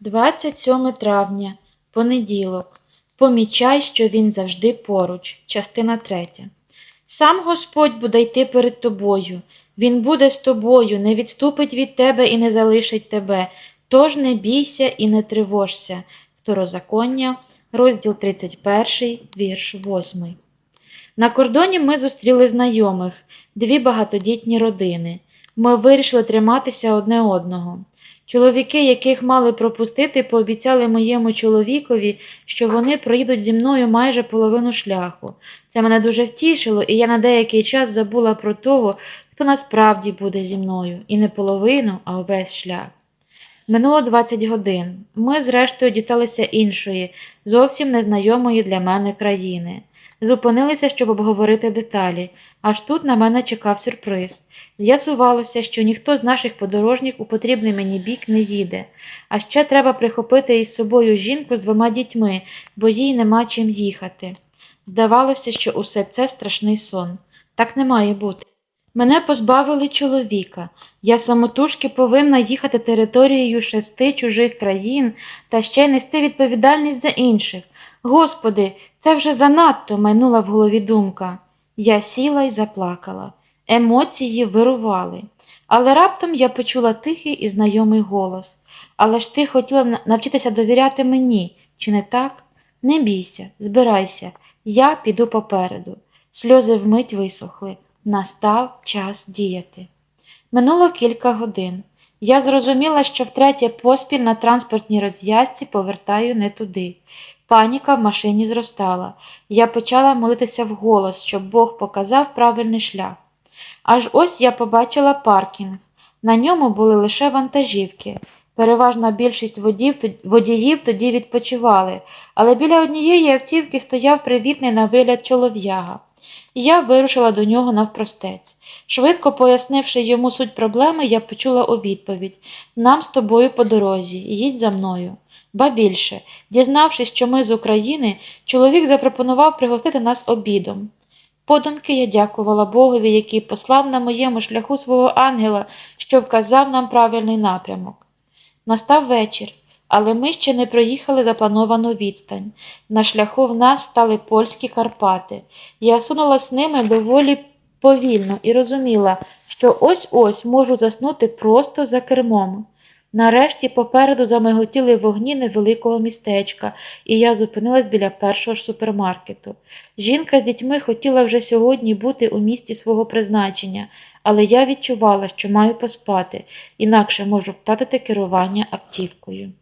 27 травня, понеділок. Помічай, що він завжди поруч. Частина 3. Сам Господь буде йти перед тобою. Він буде з тобою, не відступить від тебе і не залишить тебе. Тож не бійся і не тривожся. Второзаконня, розділ 31, вірш 8. На кордоні ми зустріли знайомих, дві багатодітні родини. Ми вирішили триматися одне одного. Чоловіки, яких мали пропустити, пообіцяли моєму чоловікові, що вони проїдуть зі мною майже половину шляху. Це мене дуже втішило, і я на деякий час забула про того, хто насправді буде зі мною, і не половину, а увесь шлях. Минуло 20 годин. Ми, зрештою, дісталися іншої, зовсім незнайомої для мене країни. Зупинилися, щоб обговорити деталі, аж тут на мене чекав сюрприз. З'ясувалося, що ніхто з наших подорожніх у потрібний мені бік не їде, а ще треба прихопити із собою жінку з двома дітьми, бо їй нема чим їхати. Здавалося, що усе це страшний сон. Так не має бути. Мене позбавили чоловіка. Я самотужки повинна їхати територією шести чужих країн та ще й нести відповідальність за інших. Господи, це вже занадто майнула в голові думка. Я сіла й заплакала. Емоції вирували. Але раптом я почула тихий і знайомий голос. Але ж ти хотіла навчитися довіряти мені, чи не так? Не бійся, збирайся, я піду попереду. Сльози вмить висохли. Настав час діяти. Минуло кілька годин. Я зрозуміла, що втретє поспіль на транспортній розв'язці повертаю не туди. Паніка в машині зростала. Я почала молитися вголос, щоб Бог показав правильний шлях. Аж ось я побачила паркінг. На ньому були лише вантажівки. Переважна більшість водіїв тоді відпочивали, але біля однієї автівки стояв привітний на вигляд чолов'яга. Я вирушила до нього навпростець. Швидко пояснивши йому суть проблеми, я почула у відповідь Нам з тобою по дорозі, їдь за мною. Ба більше, дізнавшись, що ми з України, чоловік запропонував пригостити нас обідом. Подумки я дякувала Богові, який послав на моєму шляху свого ангела, що вказав нам правильний напрямок. Настав вечір, але ми ще не проїхали заплановану відстань. На шляху в нас стали польські Карпати. Я сунулась ними доволі повільно і розуміла, що ось-ось можу заснути просто за кермом. Нарешті попереду замиготіли вогні невеликого містечка, і я зупинилась біля першого ж супермаркету. Жінка з дітьми хотіла вже сьогодні бути у місті свого призначення, але я відчувала, що маю поспати, інакше можу втратити керування автівкою.